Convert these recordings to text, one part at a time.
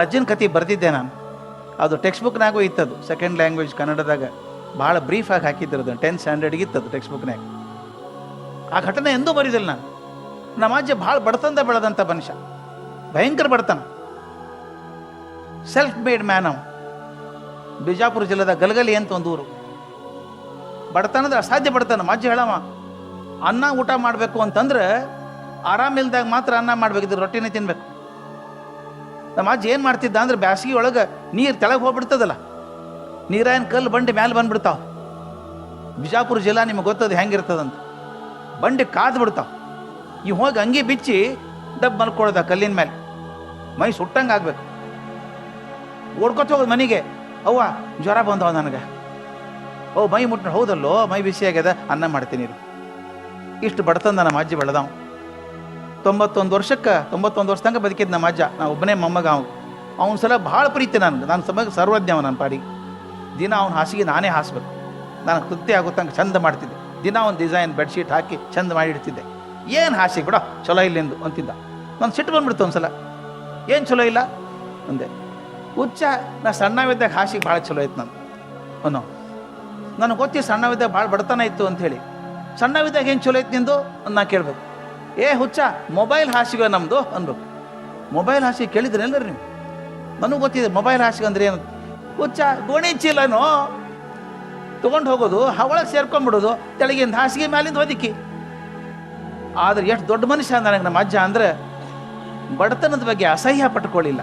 ಅಜ್ಜನ ಕತೆ ಬರೆದಿದ್ದೆ ನಾನು. ಅದು ಟೆಕ್ಸ್ಟ್ ಬುಕ್ನಾಗೂ ಇತ್ತದು ಸೆಕೆಂಡ್ ಲ್ಯಾಂಗ್ವೇಜ್ ಕನ್ನಡದಾಗ. ಭಾಳ ಬ್ರೀಫಾಗಿ ಹಾಕಿದ್ರು ಅದು ಟೆಂತ್ ಸ್ಟ್ಯಾಂಡರ್ಡ್ಗೆ ಇತ್ತದು ಟೆಕ್ಸ್ಟ್ ಬುಕ್ನಾಗ ಆ ಘಟನೆ ಎಂದೂ ಬರೀದಿಲ್ಲ ನಾನು. ನಮ್ಮ ಅಜ್ಜ ಭಾಳ ಬಡತನದ ಬೆಳೆದಂಥ ಮನುಷ್ಯ. ಭಯಂಕರ ಬಡತನ. ಸೆಲ್ಫ್ ಮೇಡ್ ಮ್ಯಾನ್ ಅವ. ಬಿಜಾಪುರ ಜಿಲ್ಲೆದ ಗಲಗಲಿ ಅಂತ ಒಂದು ಊರು. ಬಡತನದ ಅಸಾಧ್ಯ ಬಡತನ ನಮ್ಮ ಅಜ್ಜ ಹೇಳವ ಅನ್ನ ಊಟ ಮಾಡಬೇಕು ಅಂತಂದ್ರೆ ಆರಾಮಿಲ್ದಾಗ ಮಾತ್ರ ಅನ್ನ ಮಾಡಬೇಕಿದ್ರೆ ರೊಟ್ಟಿನೇ ತಿನ್ಬೇಕು. ನಮ್ಮ ಅಜ್ಜ ಏನು ಮಾಡ್ತಿದ್ದ ಅಂದ್ರೆ ಬ್ಯಾಸಿಗೆ ಒಳಗೆ ನೀರು ತೆಳಗೆ ಹೋಗ್ಬಿಡ್ತದಲ್ಲ. ನೀರಾಯನ್ ಕಲ್ಲು ಬಂಡಿ ಮ್ಯಾಲೆ ಬಂದ್ಬಿಡ್ತಾವ. ಬಿಜಾಪುರ ಜಿಲ್ಲಾ ನಿಮಗೆ ಗೊತ್ತದ ಹೆಂಗಿರ್ತದಂತ. ಬಂಡಿ ಕಾದು ಬಿಡ್ತಾವ. ಈ ಹೋಗಿ ಅಂಗಿ ಬಿಚ್ಚಿ ಡಬ್ ಮಲ್ಕೊಳ್ದ ಕಲ್ಲಿನ ಮೇಲೆ ಮೈ ಸುಟ್ಟಂಗೆ ಆಗ್ಬೇಕು. ಓಡ್ಕೊತ ಹೋಗೋದು ಮನೆಗೆ, ಅವ್ವ ಜ್ವರ ಬಂದವ ನನಗೆ. ಓ ಮೈ ಮುಟ್ಟ ಹೌದಲ್ಲೋ, ಮೈ ಬಿಸಿ ಆಗ್ಯದ ಅನ್ನ ಮಾಡ್ತೀನಿ. ಇಷ್ಟು ಬಡತಂದ ನಮ್ಮ ಅಜ್ಜಿ ಬೆಳೆದವ. ತೊಂಬತ್ತೊಂದು ವರ್ಷಕ್ಕೆ, ತೊಂಬತ್ತೊಂದು ವರ್ಷ ತನಕ ಬದುಕಿದ್ ನಮ್ಮ ಅಜ್ಜ. ನಾ ಒಬ್ಬನೇ ಮೊಮ್ಮಗ ಅವ ಅವ್ನ ಸಲ ಭಾಳ ಪ್ರೀತಿ ನನಗೆ. ನಾನು ಸಮಯ ಸರ್ವಜ್ಞ ನನ್ನ ಪಾಡಿ ದಿನ ಅವನ ಹಾಸಿಗೆ ನಾನೇ ಹಾಸ್ಬೇಕು. ನಾನು ತೃಪ್ತಿ ಆಗೋ ತನಕ ಚಂದ ಮಾಡ್ತಿದ್ದೆ. ದಿನ ಒಂದು ಡಿಸೈನ್ ಬೆಡ್ಶೀಟ್ ಹಾಕಿ ಚಂದ ಮಾಡಿ ಇಡ್ತಿದ್ದೆ. ಏನು ಹಾಸಿಗೆ ಬಿಡ, ಚಲೋ ಇಲ್ಲಿಂದು ಅಂತಿದ್ದ. ನಾನು ಸಿಟ್ಟು ಬಂದ್ಬಿಡ್ತು ಒಂದ್ಸಲ. ಏನು ಚಲೋ ಇಲ್ಲ? ಅಂದೆ. ಹುಚ್ಚ, ನಾ ಸಣ್ಣವಿದ್ದಾಗ ಹಾಸಿಗೆ ಭಾಳ ಚಲೋ ಐತೆ ನಾನು ಅನ್ನೋ. ನನಗೆ ಗೊತ್ತಿ ಸಣ್ಣವಿದ್ದಾಗ ಭಾಳ ಬಡತನ ಇತ್ತು ಅಂತ ಹೇಳಿ. ಸಣ್ಣವಿದ್ದಾಗ ಏನು ಚಲೋ ಐತೆ ನಿಂದು? ಅಂತ ನಾ ಕೇಳ್ಬೇಕು. ಏ ಹುಚ್ಚ, ಮೊಬೈಲ್ ಹಾಸಿಗೆ ನಮ್ಮದು ಅನ್ಬೇಕು ಮೊಬೈಲ್ ಹಾಸಿಗೆ ಕೇಳಿದ್ರೆ ಎಲ್ಲರೂ ನೀವು? ನನಗೆ ಗೊತ್ತಿದೆ, ಮೊಬೈಲ್ ಹಾಸಿಗೆ ಅಂದ್ರೆ ಏನು? ಹುಚ್ಚ ಗೋಣಿ ಚೀಲನೋ? ತೊಗೊಂಡು ಹೋಗೋದು ಒಳಗೆ ಸೇರ್ಕೊಂಡ್ಬಿಡೋದು, ತೆಳಗಿಂದ ಹಾಸಿಗೆ ಮ್ಯಾಲಿಂದ ಹೊದಿಕ್ಕಿ ಆದ್ರೆ ಎಷ್ಟು ದೊಡ್ಡ ಮನುಷ್ಯ ನನಗೆ ನಮ್ಮ ಅಜ್ಜ ಅಂದ್ರೆ, ಬಡತನದ ಬಗ್ಗೆ ಅಸಹ್ಯ ಪಟ್ಕೊಳ್ಳಿಲ್ಲ.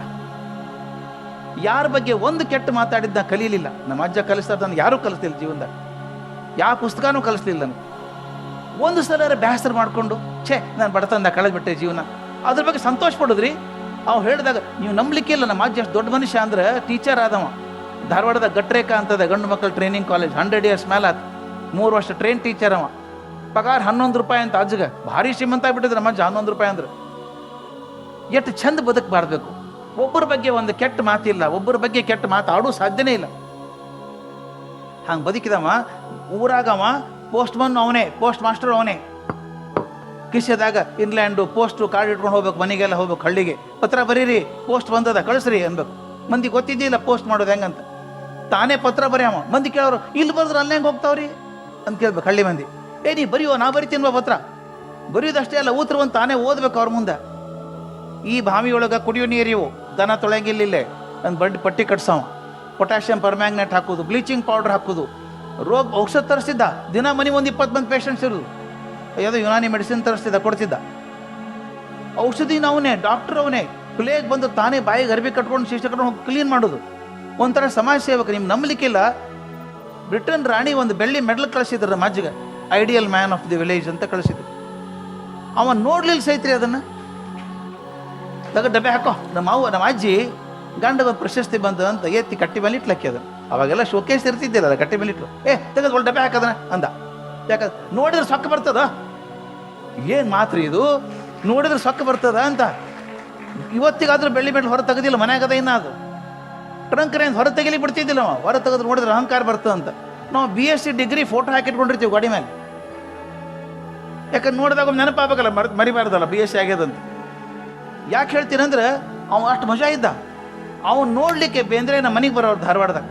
ಯಾರ ಬಗ್ಗೆ ಒಂದು ಕೆಟ್ಟ ಮಾತಾಡಿದ್ದ ಕಲೀಲಿಲ್ಲ. ನಮ್ಮ ಅಜ್ಜ ಕಲಿಸ್ತಾರೆ ನನಗೆ ಯಾರೂ ಕಲಿಸ್ತಿಲ್ಲ ಜೀವನದಾಗ ಯಾವ ಪುಸ್ತಕನೂ ಕಲಿಸ್ಲಿಲ್ಲ ನನಗೆ. ಒಂದು ಸಲ ಬೇಸರ ಮಾಡಿಕೊಂಡು, ಛೇ, ನಾನು ಬಡತನದ ಕಳೆದ್ಬಿಟ್ಟೆ ಜೀವನ. ಅದ್ರ ಬಗ್ಗೆ ಸಂತೋಷ ಪಡೋದ್ರಿ? ಅವ್ನು ಹೇಳಿದಾಗ, ನೀವು ನಂಬಲಿಕ್ಕಿಲ್ಲ ನಮ್ಮ ಅಜ್ಜ ಅಷ್ಟು ದೊಡ್ಡ ಮನುಷ್ಯ ಅಂದ್ರೆ ಟೀಚರ್ ಆದವ. ಧಾರವಾಡದ ಗಟ್ರೇಖಾ ಅಂತದ ಗಂಡು ಮಕ್ಕಳ ಟ್ರೈನಿಂಗ್ ಕಾಲೇಜ್ ಹಂಡ್ರೆಡ್ ಇಯರ್ಸ್ ಮೇಲೆ ಆತ. ಮೂರು ವರ್ಷ ಟ್ರೈನ್ ಟೀಚರ್ ಅವ. ಪಗಾರ ಹನ್ನೊಂದು ರೂಪಾಯಿ ಅಂತ ಅಜ್ಜಗ, ಭಾರಿ ಶ್ರೀಮಂತ ಬಿಟ್ಟಿದ್ರೆ ನಮ್ಮ ಅಜ್ಜ, ಹನ್ನೊಂದು ರೂಪಾಯಿ ಅಂದ್ರೆ. ಎಷ್ಟು ಚಂದ ಬದುಕಬಾರ್ಬೇಕು. ಒಬ್ಬರ ಬಗ್ಗೆ ಒಂದು ಕೆಟ್ಟ ಮಾತಿಲ್ಲ, ಒಬ್ಬರ ಬಗ್ಗೆ ಕೆಟ್ಟ ಮಾತಾಡೋ ಸಾಧ್ಯನೇ ಇಲ್ಲ. ಹಂಗೆ ಬದುಕಿದವ, ಊರಾಗವ ಪೋಸ್ಟ್ ಮನ್ ಅವನೇ ಪೋಸ್ಟ್ ಮಾಸ್ಟರ್ ಅವನೇ. ಕಿಸೆದಾಗ ಇನ್ಲ್ಯಾಂಡು ಪೋಸ್ಟು ಕಾರ್ಡ್ ಇಟ್ಕೊಂಡು ಹೋಗ್ಬೇಕು, ಮನೆಗೆಲ್ಲ ಹೋಗ್ಬೇಕು, ಹಳ್ಳಿಗೆ. ಪತ್ರ ಬರೀರಿ, ಪೋಸ್ಟ್ ಬಂದದ ಕಳಿಸ್ರಿ ಅನ್ಬೇಕು ಮಂದಿ ಗೊತ್ತಿದ್ದಿಲ್ಲ ಪೋಸ್ಟ್ ಮಾಡೋದು ಹೆಂಗಂತ. ತಾನೇ ಪತ್ರ ಬರೆಯವ. ಮಂದಿ ಕೇಳೋರು, ಇಲ್ಲಿ ಬಂದ್ರೆ ಅಲ್ಲಿ ಹೆಂಗೆ ಹೋಗ್ತಾವ್ರಿ? ಅಂತ ಕೇಳ್ಬೇಕು ಹಳ್ಳಿ ಮಂದಿ. ಏ, ನೀ ಬರೆಯುವ, ನಾ ಬರಿತೀನ್ವ ಪತ್ರ? ಬರೆಯೋದಷ್ಟೇ ಅಲ್ಲ, ಊತ್ರವಂತ ತಾನೇ ಓದ್ಬೇಕು ಅವ್ರ ಮುಂದೆ. ಈ ಬಾವಿಯೊಳಗೆ ಕುಡಿಯೋ ನೀರಿವು ದನ ತೊಳೆಯಂಗಿಲ್ಲ ನನ್ನ ಬಂಡಿ ಪಟ್ಟಿ ಕಟ್ಸವ. ಪೊಟ್ಯಾಷಿಯಂ ಪರ್ಮ್ಯಾಂಗ್ನೆಟ್ ಹಾಕೋದು, ಬ್ಲೀಚಿಂಗ್ ಪೌಡರ್ ಹಾಕೋದು. ರೋಗ ಔಷಧ ತರಿಸ್ತಿದ್ದ ದಿನ ಮನೆ ಒಂದು ಇಪ್ಪತ್ತು ಮಂದಿ ಪೇಷಂಟ್ಸ್ ಇರೋದು. ಯಾವುದೋ ಯುನಾನಿ ಮೆಡಿಸಿನ್ ತರಿಸ್ತಿದ್ದ ಕೊಡ್ತಿದ್ದ ಔಷಧಿ ಅವನೇ ಡಾಕ್ಟರ್ ಅವನೇ ಪ್ಲೇಗ್ ಬಂದು ತಾನೇ ಬಾಯಿಗೆ ಅರ್ಬಿ ಕಟ್ಕೊಂಡು ಶಿಷ್ಟ ಕಟ್ಕೊಂಡು ಹೋಗಿ ಕ್ಲೀನ್ ಮಾಡೋದು. ಒಂಥರ ಸಮಾಜ ಸೇವಕ, ನಿಮ್ಗೆ ನಂಬಲಿಕ್ಕಿಲ್ಲ ಬ್ರಿಟನ್ ರಾಣಿ ಒಂದು ಬೆಳ್ಳಿ ಮೆಡಲ್ ಕಳಿಸಿದ್ರು ನಮ್ಮ ideal man of the village ಅಂತ ಕಳಿಸಿದ್ರು. ಅವ ನೋಡ್ಲಿಲ್ಲ ಸೈತ್ರಿ ಅದನ್ನು. ತಗ ಡಬ್ಬೆ ಹಾಕೋ. ನಮ್ಮ ಅವ್ವ ನಮ್ಮ ಅಜ್ಜಿ ಗಂಡಗ ಪ್ರಶಸ್ತಿ ಬಂದ ಅಂತ ಎತ್ತಿ ಕಟ್ಟಿ ಮೇಲೆ ಇಟ್ಲಕ್ಕಿ ಅದನ್ನ ಅವಾಗೆಲ್ಲ ಶೋಕೇಸ್ ಇರ್ತಿದ್ದಿಲ್ಲ ಕಟ್ಟೆ ಮೇಲೆ ಇಟ್ಟು ಏ, ತೆಗೆದು ಒಳ್ಳೆ ಡಬ್ಬೆ ಹಾಕದನ? ಅಂದ. ಯಾಕಂದ್ರೆ, ನೋಡಿದ್ರೆ ಸೊಕ್ಕ ಬರ್ತದ? ಏನು ಮಾತ್ರ ಇದು? ನೋಡಿದ್ರೆ ಸೊಕ್ಕ ಬರ್ತದ? ಅಂತ. ಇವತ್ತಿಗಾದ್ರೂ ಬೆಳ್ಳಿ ಬೆಳ್ಳಿ ಹೊರ ತೆಗೆದಿಲ್ಲ ಮನೆಯಾಗದ ಇನ್ನ ಅದು. ಟ್ರಂಕ್ರೇನ್ ಹೊರ ತೆಗಿಲಿ ಬಿಡ್ತಿದ್ದಿಲ್ಲ ಅವ ಹೊರ ತೆಗೆದು ನೋಡಿದ್ರೆ ಅಹಂಕಾರ ಬರ್ತದೆ ಅಂತ. ನಾವು B S C degree photo ಹಾಕಿಟ್ಕೊಂಡಿರ್ತೀವಿ ಗಾಡಿ ಮೇಲೆ ಯಾಕಂದ್ರೆ ನೋಡಿದಾಗ ಒಂದು ನೆನಪಾಗಬೇಕಲ್ಲ ಮರ್, ಮರಿಬಾರ್ದಲ್ಲ ಬಿ ಎಸ್ ಸಿ ಆಗ್ಯದಂತ ಯಾಕೆ ಹೇಳ್ತೀನಂದ್ರೆ, ಅವ ಅಷ್ಟು ಮಜಾ ಇದ್ದ. ಅವನು ನೋಡಲಿಕ್ಕೆ ಬೇಂದ್ರೆ ನಮ್ಮ ಮನೆಗೆ ಬರೋರು ಧಾರವಾಡದಾಗ.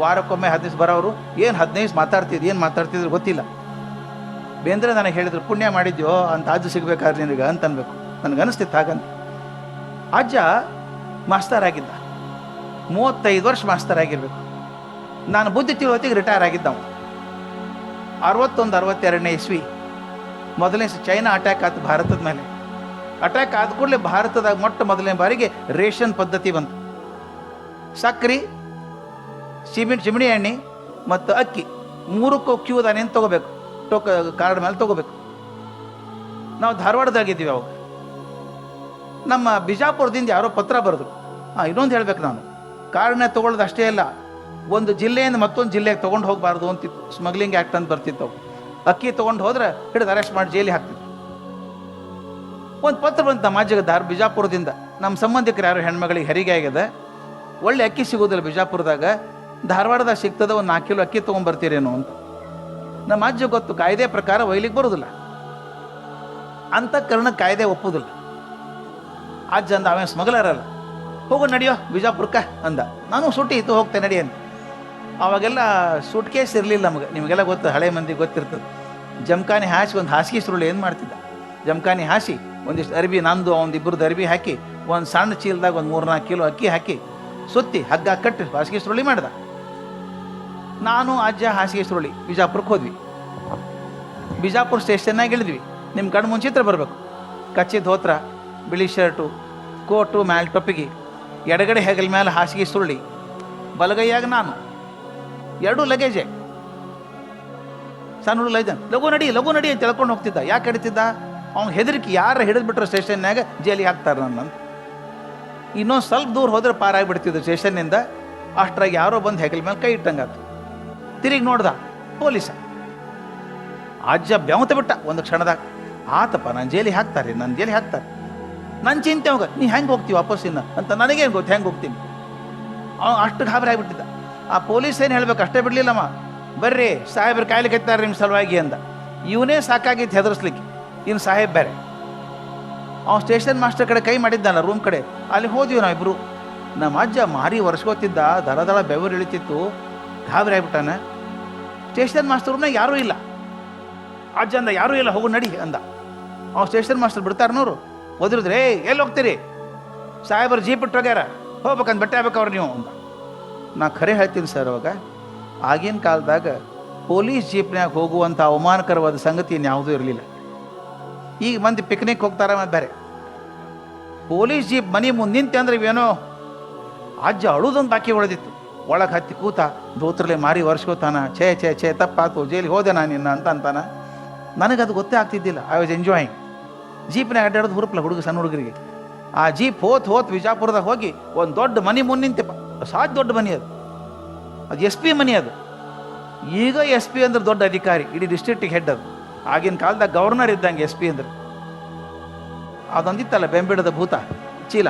ವಾರಕ್ಕೊಮ್ಮೆ ಹದಿನೈದು ಬರೋರು, ಏನು ಹದಿನೈದು ಮಾತಾಡ್ತಿದ್ರು ಏನು ಮಾತಾಡ್ತಿದ್ರು ಗೊತ್ತಿಲ್ಲ. ಬೇಂದ್ರೆ ನನಗೆ ಹೇಳಿದ್ರು, ಪುಣ್ಯ ಮಾಡಿದ್ಯೋ, ಅಂತ ಅಜ್ಜ ಸಿಗ್ಬೇಕಾದ್ರೆ ನಿನಗೆ ಅಂತ ಅನ್ಬೇಕು. ನನಗೆ ಅನಿಸ್ತಿತ್ತು ಹಾಗಂತ. ಅಜ್ಜ ಮಾಸ್ತರ್ ಆಗಿದ್ದ. ಮೂವತ್ತೈದು ವರ್ಷ ಮಾಸ್ತರ್ ಆಗಿರ್ಬೇಕು. ನಾನು ಬುದ್ಧಿ ತಿಳುವತ್ತಿಗೆ ರಿಟೈರ್ ಆಗಿದ್ದ ಅರವತ್ತೊಂದು, ಅರವತ್ತೆರಡನೇ ಇಸ್ವಿ, ಮೊದಲನೇ ಚೈನಾ ಅಟ್ಯಾಕ್ ಆಯ್ತು ಭಾರತದ ಮೇಲೆ. ಅಟ್ಯಾಕ್ ಆದ ಕೂಡಲೇ ಭಾರತದಾಗ ಮೊಟ್ಟ ಮೊದಲನೇ ಬಾರಿಗೆ ರೇಷನ್ ಪದ್ಧತಿ ಬಂತು. ಸಕ್ರೆ ಸಿಮೆಂಟ್ ಚಿಮಣಿ ಎಣ್ಣೆ ಮತ್ತು ಅಕ್ಕಿ ಮೂರಕ್ಕೂ ಕ್ಯೂ ದಾನೇನು ತೊಗೋಬೇಕು. ಟೋಕ ಕಾರ್ಡ್ ಮೇಲೆ ತೊಗೋಬೇಕು. ನಾವು ಧಾರವಾಡದಾಗಿದ್ದೀವಿ ಅವಾಗ. ನಮ್ಮ ಬಿಜಾಪುರದಿಂದ ಯಾರೋ ಪತ್ರ ಬರೆದ್ರು. ಹಾಂ, ಇನ್ನೊಂದು ಹೇಳಬೇಕು ನಾನು. ಕಾರ್ಡ್ನ ತೊಗೊಳ್ಳೋದು ಅಷ್ಟೇ ಅಲ್ಲ, ಒಂದು ಜಿಲ್ಲೆಯಿಂದ ಮತ್ತೊಂದು ಜಿಲ್ಲೆಗೆ ತೊಗೊಂಡು ಹೋಗಬಾರ್ದು ಅಂತಿತ್ತು ಸ್ಮಗ್ಲಿಂಗ್ ಆ್ಯಕ್ಟ್ ಅಂತ ಬರ್ತಿತ್ತು. ಅಕ್ಕಿ ತೊಗೊಂಡು ಹೋದ್ರೆ ಹಿಡಿದು ಅರೆಸ್ಟ್ ಮಾಡಿ ಜೈಲಿಗೆ ಹಾಕ್ತಿದ್ರು. ಒಂದು ಪತ್ರ ಬಂತು ನಮ್ಮ ಅಜ್ಜಿಗೆ ಧಾರ ಬಿಜಾಪುರದಿಂದ. ನಮ್ಮ ಸಂಬಂಧಿಕರು ಯಾರು ಹೆಣ್ಮಗಳಿಗೆ ಹೆರಿಗೆ ಆಗಿದೆ. ಒಳ್ಳೆ ಅಕ್ಕಿ ಸಿಗೋದಿಲ್ಲ ಬಿಜಾಪುರದಾಗ. ಧಾರವಾಡದಾಗ ಸಿಗ್ತದ ಒಂದು ನಾಲ್ಕು ಕಿಲೋ ಅಕ್ಕಿ ತೊಗೊಂಡ್ಬರ್ತೀರೇನು ಅಂತ. ನಮ್ಮ ಅಜ್ಜ ಗೊತ್ತು, ಕಾಯ್ದೆ ಪ್ರಕಾರ ಒಯ್ಲಿಕ್ಕೆ ಬರೋದಿಲ್ಲ. ಅಂತಃಕರಣ ಕಾಯ್ದೆ ಒಪ್ಪುದಿಲ್ಲ. ಅಜ್ಜ ಅಂದ ಅವೇ ಸ್ಮಗ್ಲರಲ್ಲ. ಹೋಗು, ನಡೆಯೋ, ಬಿಜಾಪುರಕ್ಕೆ ಅಂದ. ನಾನು ಸೂಟಿ ಇತ್ತು, ಹೋಗ್ತೆ, ನಡಿ ಅಂತ ಅವಾಗೆಲ್ಲ ಸೂಟ್ ಕೇಸ್ ಇರಲಿಲ್ಲ ನಮಗೆ. ನಿಮಗೆಲ್ಲ ಗೊತ್ತು, ಹಳೆ ಮಂದಿ ಗೊತ್ತಿರ್ತದೆ. ಜಮಖಾನಿ ಹಾಸಿ, ಒಂದು ಹಾಸಿಗೆ ಸುರುಳಿ ಏನು ಮಾಡ್ತಿದ್ದ? ಜಮ್ಖಾನಿ ಹಾಸಿ, ಒಂದಿಷ್ಟು ಅರ್ಬಿ, ನಂದು ಒಂದು ಇಬ್ಬರದ್ದು ಅರ್ಬಿ ಹಾಕಿ, ಒಂದು ಸಣ್ಣ ಚೀಲದಾಗ ಒಂದು ಮೂರು ನಾಲ್ಕು ಕಿಲೋ ಅಕ್ಕಿ ಹಾಕಿ, ಸುತ್ತಿ ಹಗ್ಗ ಕಟ್ಟಿ ಹಾಸಿಗೆ ಸುರುಳಿ ಮಾಡ್ದ. ನಾನು ಅಜ್ಜ ಹಾಸಿಗೆ ಸುರುಳಿ ಬಿಜಾಪುರಕ್ಕೆ ಹೋದ್ವಿ. ಬಿಜಾಪುರ ಸ್ಟೇಷನ್ನಾಗ ಇಳಿದ್ವಿ. ನಿಮ್ಮ ಕಣ್ಣು ಮುಂಚಿತ್ರ ಬರಬೇಕು. ಕಚ್ಚಿ ಧೋತ್ರ, ಬಿಳಿ ಶರ್ಟು, ಕೋಟು, ಮ್ಯಾಲ್ ಟೊಪ್ಪಿಗೆ, ಎಡಗಡೆ ಹೆಗಲ ಮೇಲೆ ಹಾಸಿಗೆ ಸುರುಳಿ ಬಲಗೈಯಾಗ ನಾನು, ಎರಡೂ ಲಗೇಜೆ. ಸಣ್ಣ ಹುಡುಗ ಇದ್ದಾನೆ ಲಘು ನಡಿ ಲಘು ನಡಿ ಅಂತ ತಿಳ್ಕೊಂಡು ಹೋಗ್ತಿದ್ದ. ಯಾಕೆ ಹಿಡಿತಿದ್ದ ಅವ್ನು ಹೆದರಿಕೆ ಯಾರು ಹಿಡಿದ್ಬಿಟ್ರೆ ಸ್ಟೇಷನ್ನಾಗ ಜೈಲಿಗೆ ಹಾಕ್ತಾರೆ ನನ್ನ ಇನ್ನೊಂದು ಸ್ವಲ್ಪ ದೂರ ಹೋದ್ರೆ ಪಾರಾಗ್ಬಿಡ್ತಿದ್ರು ಸ್ಟೇಷನ್ನಿಂದ. ಅಷ್ಟ್ರಾಗ ಯಾರೋ ಬಂದು ಹೆಗಲ ಮೇಲೆ ಕೈ ಇಟ್ಟಂಗಾತು. ತಿರುಗಿ ನೋಡ್ದ ಪೊಲೀಸ. ಅಜ್ಜ ಬೆವತ ಬಿಟ್ಟ ಒಂದು ಕ್ಷಣದಾಗ. ಆತಪ್ಪ, ನಾನು ಜೇಲಿ ಹಾಕ್ತಾರೆ ನನ್ನ ಜೇಲಿ ಹಾಕ್ತಾರೆ. ನನ್ನ ಚಿಂತೆ ಹೋಗ ನೀ ಹೆಂಗೆ ಹೋಗ್ತೀವಿ ವಾಪಸ್ ಇನ್ನ? ಅಂತ ನನಗೇನು ಗೊತ್ತು, ಹೆಂಗೆ ಹೋಗ್ತೀನಿ? ಅವ್ನು ಅಷ್ಟು ಗಾಬರಿ ಆಗಿಬಿಟ್ಟಿದ್ದ. ಆ ಪೊಲೀಸ್ ಏನು ಹೇಳ್ಬೇಕು, ಅಷ್ಟೇ ಬಿಡಲಿಲ್ಲಮ್ಮ. ಬರ್ರಿ, ಸಾಹೇಬ್ರು ಕಾಯಿಲೆ ಕೆತ್ತಾರೆ ನಿಮ್ಮ ಸಲುವಾಗಿ ಅಂದ. ಇವನೇ ಸಾಕಾಗಿತ್ತು ಹೆದರ್ಸ್ಲಿಕ್ಕೆ. ಇನ್ನು ಸಾಹೇಬ್ ಬೇರೆ. ಅವ್ನು ಸ್ಟೇಷನ್ ಮಾಸ್ಟರ್ ಕಡೆ ಕೈ ಮಾಡಿದ್ದಾನ ರೂಮ್ ಕಡೆ. ಅಲ್ಲಿ ಹೋದ್ವಿ ನಾವು ಇಬ್ರು ನಮ್ಮ ಅಜ್ಜ ಮಾರಿ ಒರೆಸ್ಕೋತಿದ್ದ ದಳ ದಳ ಬೆವರು ಇಳಿತಿತ್ತು. ಗಾಬರಿ ಆಗ್ಬಿಟ್ಟಾನ. ಸ್ಟೇಷನ್ ಮಾಸ್ಟರ್ನ ಯಾರೂ ಇಲ್ಲ. ಅಜ್ಜ ಅಂದ ಯಾರೂ ಇಲ್ಲ, ಹೋಗು ನಡಿ ಅಂದ. ಅವ್ನು ಸ್ಟೇಷನ್ ಮಾಸ್ಟರ್ ಬಿಡ್ತಾರನವ್ರು ಓದಿರಿದ್ರೆ ಎಲ್ಲಿ ಹೋಗ್ತೀರಿ? ಸಾಹೇಬರು ಜೀಪ್ ಇಟ್ಟು ಹೋಗ್ಯಾರ ಹೋಗ್ಬೇಕಂತ ಬಟ್ಟೆ ಆಗ್ಬೇಕವ್ರು ನೀವು, ಅಂದ. ನಾ ಖರೆ ಹೇಳ್ತೀನಿ ಸರ್ ಅವಾಗ, ಆಗಿನ ಕಾಲದಾಗ ಪೊಲೀಸ್ ಜೀಪ್ನ್ಯಾಗ ಹೋಗುವಂಥ ಅವಮಾನಕರವಾದ ಸಂಗತಿ ಇನ್ಯಾವುದೂ ಇರಲಿಲ್ಲ. ಈಗ ಮಂದಿ ಪಿಕ್ನಿಕ್ ಹೋಗ್ತಾರ ಮತ್ತೆ ಬೇರೆ ಪೊಲೀಸ್ ಜೀಪ್ ಮನೆ ಮುಂದೆ ನಿಂತೆ ಅಂದ್ರೆ ಇವೇನೋ ಅಜ್ಜ ಅಳುದೊಂದು ಬಾಕಿ ಉಳಿದಿತ್ತು. ಒಳಗೆ ಹತ್ತಿ ಕೂತ ದೋತ್ರಲೆ ಮಾರಿ ಒರೆಸ್ಕೋತಾನ, ಛೇ ಛೇ ಛೇ, ತಪ್ಪಾತು, ಜೈಲಿಗೆ ಹೋದೆ ನಾನು ನಿನ್ನ ಅಂತ ಅಂತಾನ ನನಗದು ಗೊತ್ತೇ ಆಗ್ತಿದ್ದಿಲ್ಲ. ಐ ವಾಸ್ ಎಂಜಾಯಿಂಗ್ ಜೀಪ್ನಾಗ ಅಡ್ಡಾಡೋದು ಹುರುಪ್ಲ ಹುಡುಗ, ಸಣ್ಣ ಹುಡುಗರಿಗೆ. ಆ ಜೀಪ್ ಹೋತ್ ಹೋತ್ ವಿಜಾಪುರದಾಗ ಹೋಗಿ ಒಂದು ದೊಡ್ಡ ಮನೆ ನಿಂತಪ್ಪ ಸಾಧ್ಯ ದೊಡ್ಡ ಮನೆ ಅದು. ಅದು ಎಸ್ ಪಿ ಮನೆ ಅದು. ಈಗ ಎಸ್ ಪಿ ಅಂದ್ರೆ ದೊಡ್ಡ ಅಧಿಕಾರಿ, ಇಡೀ ಡಿಸ್ಟ್ರಿಕ್ಟಿಗೆ ಹೆಡ್ ಅದು. ಆಗಿನ ಕಾಲದಾಗ ಗವರ್ನರ್ ಇದ್ದಂಗೆ ಎಸ್ ಪಿ ಅಂದ್ರೆ. ಅದೊಂದಿತ್ತಲ್ಲ ಬೆಂಬಿಡದ ಭೂತ, ಚೀಲ,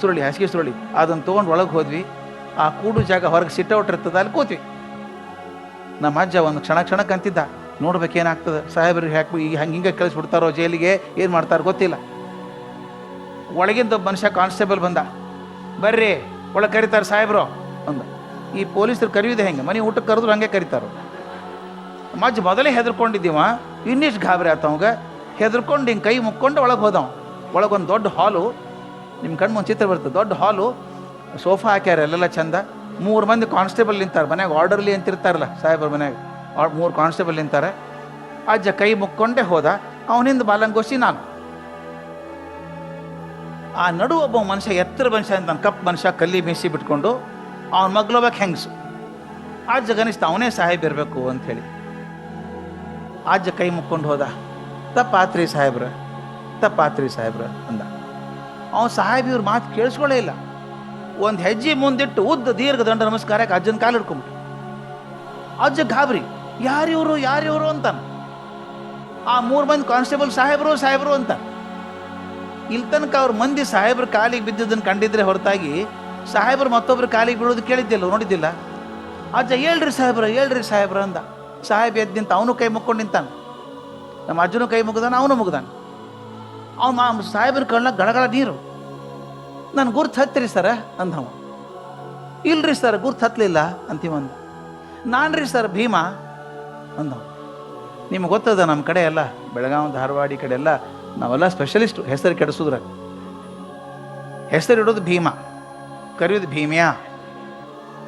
ಸುರುಳಿ, ಹಾಸಿಗೆ ಸುರುಳಿ. ಅದನ್ನು ತೊಗೊಂಡು ಒಳಗೆ ಹೋದ್ವಿ. ಆ ಕೂಡು ಜಾಗ ಹೊರಗೆ ಸಿಟ್ಟೌಟ್ ಇರ್ತದೆ ಅಲ್ಲಿ ಕೂತ್ವಿ. ನಮ್ಮ ಅಜ್ಜ ಒಂದು ಕ್ಷಣ ಕ್ಷಣಕ್ಕೆ ಅಂತಿದ್ದ ನೋಡ್ಬೇಕೇನಾಗ್ತದೆ ಸಾಹೇಬ್ರಿಗೆ ಹಾಕಿ ಈಗ ಹಂಗೆ ಹಿಂಗೆ ಕಳಿಸ್ಬಿಡ್ತಾರೋ ಜೈಲಿಗೆ, ಏನು ಮಾಡ್ತಾರೋ ಗೊತ್ತಿಲ್ಲ. ಒಳಗಿಂದ ಒಬ್ಬ ಮನುಷ್ಯ ಕಾನ್ಸ್ಟೇಬಲ್ ಬಂದ. ಬರ್ರಿ, ಒಳಗೆ ಕರೀತಾರೆ ಸಾಹೇಬ್ರು ಅಂದ. ಈ ಪೊಲೀಸರು ಕರೆಯುವುದೇ ಹೆಂಗೆ? ಮನೆ ಊಟಕ್ಕೆ ಕರೆದ್ರು ಹಂಗೆ ಕರೀತಾರೆ? ಮಜ್ಜ ಮೊದಲೇ ಹೆದರ್ಕೊಂಡಿದ್ದೀವ, ಇನ್ನಿಷ್ಟು ಗಾಬರಿ ಆತ ಅವಂಗೆ. ಹೆದರ್ಕೊಂಡು ಹಿಂಗೆ ಕೈ ಮುಕ್ಕೊಂಡು ಒಳಗೆ ಹೋದವ. ಒಳಗೊಂದು ದೊಡ್ಡ ಹಾಲು ನಿಮ್ಮ ಕಣ್ಣು ಮುಂದೆ ಚಿತ್ರ ಬರ್ತದೆ ದೊಡ್ಡ ಹಾಲು ಸೋಫಾ ಹಾಕ್ಯಾರ ಎಲ್ಲೆಲ್ಲ ಚಂದ. ಮೂರು ಮಂದಿ ಕಾನ್ಸ್ಟೇಬಲ್ ನಿಂತಾರೆ, ಮನ್ಯಾಗ ಆರ್ಡರ್ಲಿ ಅಂತ ಇರ್ತಾರಲ್ಲ ಸಾಹೇಬ್ರ ಮನ್ಯಾಗ. ಮೂರು ಕಾನ್ಸ್ಟೇಬಲ್ ನಿಂತಾರೆ. ಅಜ್ಜ ಕೈ ಮುಕ್ಕೊಂಡೇ ಹೋದ, ಅವನಿಂದ ಬಾಲಂಗೋಸಿ ನಾನು. ಆ ನಡು ಒಬ್ಬ ಮನುಷ್ಯ, ಎತ್ತರ ಮನುಷ್ಯ ಅಂತ ಕಪ್ ಮನುಷ್ಯ ಕಲ್ಲಿ ಮೀಸಿ ಬಿಟ್ಕೊಂಡು, ಅವನ ಮಗ್ಲೋಬೇಕು ಹೆಂಗಸು. ಅಜ್ಜ ಗನಿಸ್ತ, ಅವನೇ ಸಾಹೇಬ್ ಇರಬೇಕು ಅಂಥೇಳಿ ಅಜ್ಜ ಕೈ ಮುಕ್ಕೊಂಡು ಹೋದ, ತಪ್ಪಾತ್ರಿ ಸಾಹೇಬ್ರ ತಪ್ಪಾತ್ರಿ ಸಾಹೇಬ್ರ ಅಂದ. ಅವನು ಸಾಹೇಬ್ ಇವ್ರ ಮಾತು ಕೇಳಿಸ್ಕೊಳ್ಳೇ ಇಲ್ಲ. ಒಂದು ಹೆಜ್ಜೆ ಮುಂದಿಟ್ಟು ಉದ್ದ ದೀರ್ಘ ದಂಡ ನಮಸ್ಕಾರಕ್ಕೆ ಅಜ್ಜನ ಕಾಲು ಹಿಡ್ಕೊಂಬಿಟ್ಟು ಅಜ್ಜ ಗಾಬರಿ ಯಾರಿವರು ಯಾರಿವರು ಅಂತ ಆ ಮೂರು ಮಂದಿ ಕಾನ್ಸ್ಟೇಬಲ್ ಸಾಹೇಬರು ಸಾಹೇಬರು ಅಂತ ಇಲ್ಲಿ ತನಕ ಅವ್ರ ಮಂದಿ ಸಾಹೇಬ್ರ ಕಾಲಿಗೆ ಬಿದ್ದಿದ್ದನ್ನು ಕಂಡಿದ್ರೆ ಹೊರತಾಗಿ ಸಾಹೇಬ್ರು ಮತ್ತೊಬ್ರು ಕಾಲಿಗೆ ಬೀಳೋದು ಕೇಳಿದ್ದಿಲ್ಲ, ನೋಡಿದ್ದಿಲ್ಲ? ಅಜ್ಜ ಹೇಳ್ರಿ ಸಾಹೇಬ್ರ ಹೇಳ್ರಿ ಸಾಹೇಬ್ರ ಅಂದ. ಸಾಹೇಬ್ ಎದ್ದು ನಿಂತ ಅವನು ಕೈ ಮುಕ್ಕೊಂಡು ನಿಂತಾನ. ನಮ್ಮ ಅಜ್ಜನು ಕೈ ಮುಗ್ದಾನ, ಅವನು ಮುಗ್ದಾನ. ಅವನು ಸಾಹೇಬ್ರ ಕಣ್ಣ ಗಳಗಳ ನೀರು. ನಾನು ಗುರ್ತು ಹತ್ತಿರಿ ಸರ ಅಂದವ. ಇಲ್ರಿ ಸರ್, ಗುರ್ತು ಹತ್ತಲಿಲ್ಲ ಅಂತೀವಂದ ನಾನು ರೀ ಸರ್, ಭೀಮಾ ಅಂದವ. ನಿಮ್ಗೆ ಗೊತ್ತದ ನಮ್ಮ ಕಡೆ ಎಲ್ಲ, ಬೆಳಗಾವಿ, ಧಾರವಾಡ ಈ ಕಡೆ ಎಲ್ಲ ನಾವೆಲ್ಲ ಸ್ಪೆಷಲಿಸ್ಟ್ ಹೆಸರು ಕೆಡಿಸೋದ್ರ. ಹೆಸರು ಭೀಮ, ಕರೆಯೋದು ಭೀಮ್ಯಾ.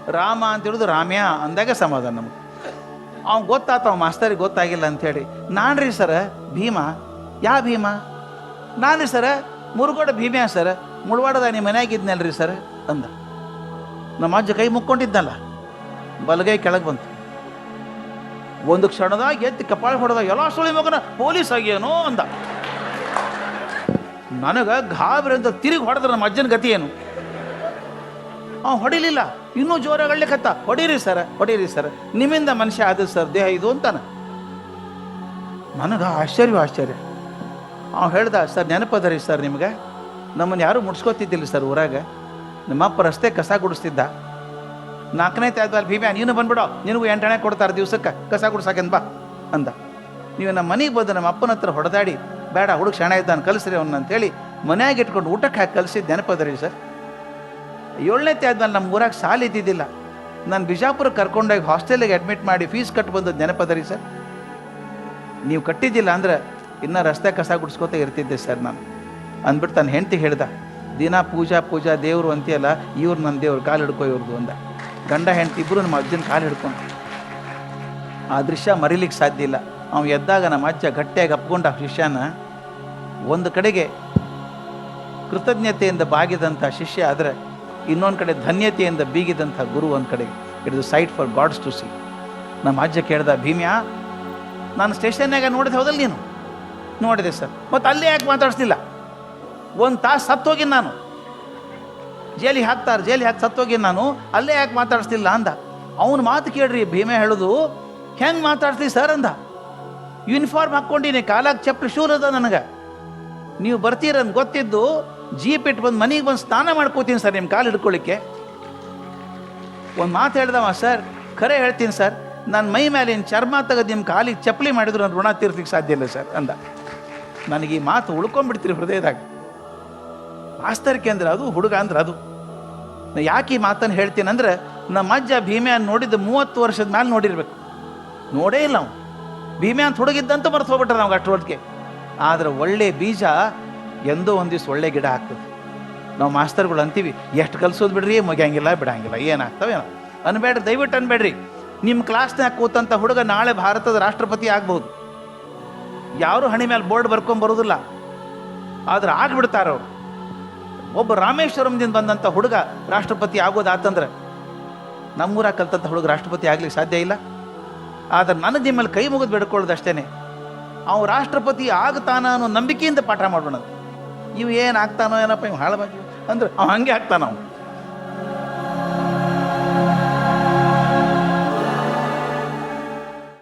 ರಾಮ ಅಂತ ಹೇಳೋದು ರಾಮ್ಯ ಅಂದಾಗ ಸಮಾಧಾನ ನಮಗೆ. ಅವ್ನು ಗೊತ್ತಾತ, ಅವ ಮಾಸ್ತರಿಗೆ ಗೊತ್ತಾಗಿಲ್ಲ ಅಂಥೇಳಿ ನಾನು ರೀ ಸರ, ಭೀಮ. ಯಾ ಭೀಮ? ನಾನು ರೀ ಸರ, ಮುರುಗೋಡ ಭೀಮ್ಯಾ ಸರ್. ಮುಳವಾಡದ ನಿಮ್ಮ ಮನ್ಯಾಗಿದ್ನಲ್ರಿ ಸರ್ ಅಂದ. ನಮ್ಮ ಅಜ್ಜ ಕೈ ಮುಕ್ಕೊಂಡಿದ್ನಲ್ಲ ಬಲಗೈ ಕೆಳಗೆ ಬಂತು. ಒಂದು ಕ್ಷಣದಾಗ ಎತ್ತಿ ಕಪಾಳ ಹೊಡೆದ ಎಲ್ಲ ಸುಳಿ ಮಗನ ಪೊಲೀಸ್ ಆಗ್ಯೇನೋ ಅಂದ. ನನಗೆ ಗಾಬರಿ ಅಂತ ತಿರುಗಿ ಹೊಡೆದ್ರೆ ನಮ್ಮ ಅಜ್ಜನ ಗತಿ ಏನು? ಅವ ಹೊಡಿಲಿಲ್ಲ, ಇನ್ನೂ ಜೋರಾಗಳ್ಳಿ ಕತ್ತ ಹೊಡೀರಿ ಸರ್ ಹೊಡೀರಿ ಸರ್, ನಿಮ್ಮಿಂದ ಮನುಷ್ಯ ಆದ ಸರ್, ದೇಹ ಇದು ಅಂತಾನೆ. ನನಗೆ ಆಶ್ಚರ್ಯ ಆಶ್ಚರ್ಯ. ಅವ ಹೇಳ್ದ, ಸರ್, ನೆನಪದರಿ ಸರ್ ನಿಮ್ಗೆ. ನಮ್ಮನ್ನು ಯಾರು ಮುಡ್ಸ್ಕೊತಿದ್ದಿಲ್ಲ ಸರ್ ಊರಾಗ. ನಮ್ಮಪ್ಪ ರಸ್ತೆ ಕಸ ಗುಡಿಸ್ತಿದ್ದ. ನಾಲ್ಕನೇ ತಾಯ್ದಲ್ಲಿ ಭೀಮ್ಯಾ ನೀನು ಬಂದ್ಬಿಡೋ. ನಿನಗೂ ಎಂಟಣೆ ಕೊಡ್ತಾರೆ ದಿವ್ಸಕ್ಕೆ. ಕಸ ಗುಡ್ಸಾಕೆಂದ್ ಬಾ ಅಂದ. ನೀವು ನಮ್ಮ ಮನೆಗೆ ಬಂದು ನಮ್ಮ ಅಪ್ಪನ ಹತ್ರ ಹೊಡೆದಾಡಿ, ಬೇಡ, ಹುಡುಗ ಶಾಣ ಇದ್ದಾನೆ, ಕಲಿಸ್ರಿ ಅವನ್ನ ಅಂತೇಳಿ ಮನೆಯಾಗಿ ಇಟ್ಕೊಂಡು ಊಟಕ್ಕೆ ಹಾಕಿ ಕಲಿಸಿದ್ದು ನೆನಪದ್ರಿ ಸರ್. ಏಳನೇ ತಾಯ್ದಲ್ಲಿ ನಮ್ಮ ಊರಾಗ ಸಾಲ ಇದ್ದಿದ್ದಿಲ್ಲ. ನಾನು ಬಿಜಾಪುರಕ್ಕೆ ಕರ್ಕೊಂಡೋಗಿ ಹಾಸ್ಟೆಲಿಗೆ ಅಡ್ಮಿಟ್ ಮಾಡಿ ಫೀಸ್ ಕಟ್ಟು ಬಂದದ್ದು ನೆನಪದ್ರಿ ಸರ್. ನೀವು ಕಟ್ಟಿದ್ದಿಲ್ಲ ಅಂದ್ರೆ ಇನ್ನೂ ರಸ್ತೆ ಕಸ ಗುಡಿಸ್ಕೋತ ಇರ್ತಿದ್ದೆ ಸರ್ ನಾನು. ಅಂದ್ಬಿಟ್ಟು ತನ್ನ ಹೆಂಡತಿ ಹೇಳ್ದ, ದಿನ ಪೂಜಾ ಪೂಜಾ, ದೇವರು ಅಂತೀಯಲ್ಲ, ಇವ್ರು ನನ್ನ ದೇವ್ರು, ಕಾಲು ಹಿಡ್ಕೊ ಇವ್ರದ್ದು ಅಂದ. ಗಂಡ ಹೆಂಡತಿ ಇಬ್ಬರು ನಮ್ಮ ಅಜ್ಜನ ಕಾಲು ಹಿಡ್ಕೊಂಡು, ಆ ದೃಶ್ಯ ಮರಿಲಿಕ್ಕೆ ಸಾಧ್ಯ ಇಲ್ಲ. ಅವ್ನು ಎದ್ದಾಗ ನಮ್ಮ ಅಜ್ಜ ಗಟ್ಟಿಯಾಗಿ ಅಪ್ಕೊಂಡ ಆ ಶಿಷ್ಯನ, ಒಂದು ಕಡೆಗೆ ಕೃತಜ್ಞತೆಯಿಂದ ಬಾಗಿದಂಥ ಶಿಷ್ಯ ಆದರೆ ಇನ್ನೊಂದು ಕಡೆ ಧನ್ಯತೆಯಿಂದ ಬೀಗಿದಂಥ ಗುರು ಒಂದು ಕಡೆ. It is sight for gods to see ನಮ್ಮ ಅಜ್ಜ ಕೇಳ್ದ, ಭೀಮ್ಯಾ, ನಾನು ಸ್ಟೇಷನ್ನಾಗ ನೋಡಿದೆ ಹೌದಲ್ಲ ನೀನು? ನೋಡಿದೆ ಸರ್. ಮತ್ತು ಅಲ್ಲೇ ಯಾಕೆ ಮಾತಾಡಿಸ್ಲಿಲ್ಲ? ಒಂದು ತಾಸು ಹೋಗಿ ನಾನು. ಜೇಲಿ ಹಾಕ್ತಾರೆ ಜೇಲಿ ಹಾಕಿ ಹೋಗಿ ನಾನು. ಅಲ್ಲೇ ಯಾಕೆ ಮಾತಾಡಿಸ್ತಿಲ್ಲ ಅಂದ. ಅವನ ಮಾತು ಕೇಳ್ರಿ, ಭೀಮೆ ಹೇಳೋದು. ಹೆಂಗೆ ಮಾತಾಡ್ತೀವಿ ಸರ್ ಅಂದ. ಯೂನಿಫಾರ್ಮ್ ಹಾಕ್ಕೊಂಡಿನಿ, ಕಾಲಾಗ ಚಪ್ಪಲಿ ಶೂರ್ ಅದ ನನಗೆ. ನೀವು ಬರ್ತೀರಂತ ಗೊತ್ತಿದ್ದು, ಜೀಪ್ ಇಟ್ಟು ಬಂದು ಮನೆಗೆ ಬಂದು ಸ್ನಾನ ಮಾಡ್ಕೋತೀನಿ ಸರ್ ನಿಮ್ಮ ಕಾಲು ಹಿಡ್ಕೊಳ್ಳಿಕ್ಕೆ ಒಂದು ಮಾತು ಹೇಳ್ದವ, ಸರ್ ಖರೆ ಹೇಳ್ತೀನಿ ಸರ್. ನನ್ನ ಮೈ ಮೇಲಿನ ಚರ್ಮ ತೆಗೆದು ನಿಮ್ಮ ಕಾಲಿಗೆ ಚಪ್ಪಲಿ ಮಾಡಿದ್ರು ನಾನು ಋಣ ತೀರ್ಸ್ಲಿಕ್ಕೆ ಸಾಧ್ಯ ಇಲ್ಲ ಸರ್ ಅಂದ. ನನಗೆ ಈ ಮಾತು ಉಳ್ಕೊಂಡ್ಬಿಡ್ತೀರಿ ಹೃದಯದಾಗ. ಆಸ್ತರಿಕೆ ಅಂದ್ರೆ ಅದು, ಹುಡುಗ ಅಂದ್ರೆ ಅದು. ಯಾಕೆ ಈ ಮಾತನ್ನು ಹೇಳ್ತೀನಂದ್ರೆ ನಮ್ಮ ಅಜ್ಜ ಭೀಮ್ಯಾನ್ ನೋಡಿದ್ದು ಮೂವತ್ತು ವರ್ಷದ ಮೇಲೆ ನೋಡಿರ್ಬೇಕು. ನೋಡೇ ಇಲ್ಲ ಅವ್ನು. ಭೀಮೆ ಅಂತ ಹುಡುಗಿದ್ದಂತೂ ಮರೆತು ಹೋಗ್ಬಿಟ್ರೆ ನಮ್ಗೆ ಅಷ್ಟೊಟ್ಟಿಗೆ ಆದ್ರೆ ಒಳ್ಳೆ ಬೀಜ ಎಂದೋ ಒಂದು ದಿವ್ಸ ಒಳ್ಳೆ ಗಿಡ ಆಗ್ತದೆ ನಾವು ಮಾಸ್ತರ್ಗಳು ಅಂತೀವಿ, ಎಷ್ಟು ಕಲಿಸೋದು ಬಿಡ್ರಿ, ಮುಗಿಯಂಗಿಲ್ಲ, ಬಿಡಂಗಿಲ್ಲ ಏನಾಗ್ತವೇನೋ ಅನ್ಬೇಡ್ರಿ, ದಯವಿಟ್ಟು ಅನ್ಬೇಡ್ರಿ. ನಿಮ್ಮ ಕ್ಲಾಸ್ನಾಗ ಕೂತಂಥ ಹುಡುಗ ನಾಳೆ ಭಾರತದ ರಾಷ್ಟ್ರಪತಿ ಆಗ್ಬೋದು. ಯಾರು ಹಣಿ ಮೇಲೆ ಬೋರ್ಡ್ ಬರ್ಕೊಂಡು ಬರೋದಿಲ್ಲ ಆದ್ರೆ ಆಗ್ಬಿಡ್ತಾರ ಅವ್ರು. ಒಬ್ಬ ರಾಮೇಶ್ವರಂದಿಂದ ಬಂದಂಥ ಹುಡುಗ ರಾಷ್ಟ್ರಪತಿ ಆಗೋದಾತಂದ್ರೆ ನಮ್ಮೂರಾಗ ಕಲ್ತಂಥ ಹುಡುಗ ರಾಷ್ಟ್ರಪತಿ ಆಗ್ಲಿಕ್ಕೆ ಸಾಧ್ಯ ಇಲ್ಲ. ಆದ್ರೆ ನನ್ನ ನಿಮ್ಮಲ್ಲಿ ಕೈ ಮುಗಿದು ಬೇಡ್ಕೊಳ್ಳೋದು ಅವನು ಅವ ರಾಷ್ಟ್ರಪತಿ ಆಗ್ತಾನ ಅನ್ನೋ ನಂಬಿಕೆಯಿಂದ ಪಾಠ ಮಾಡೋಣ ಇವು ಏನು ಆಗ್ತಾನೋ ಏನಪ್ಪ ಇವ್ ಹಾಳು ಅಂದ್ರೆ ಅವ ಹಂಗೆ ಆಗ್ತಾನ ಅವ್ನು.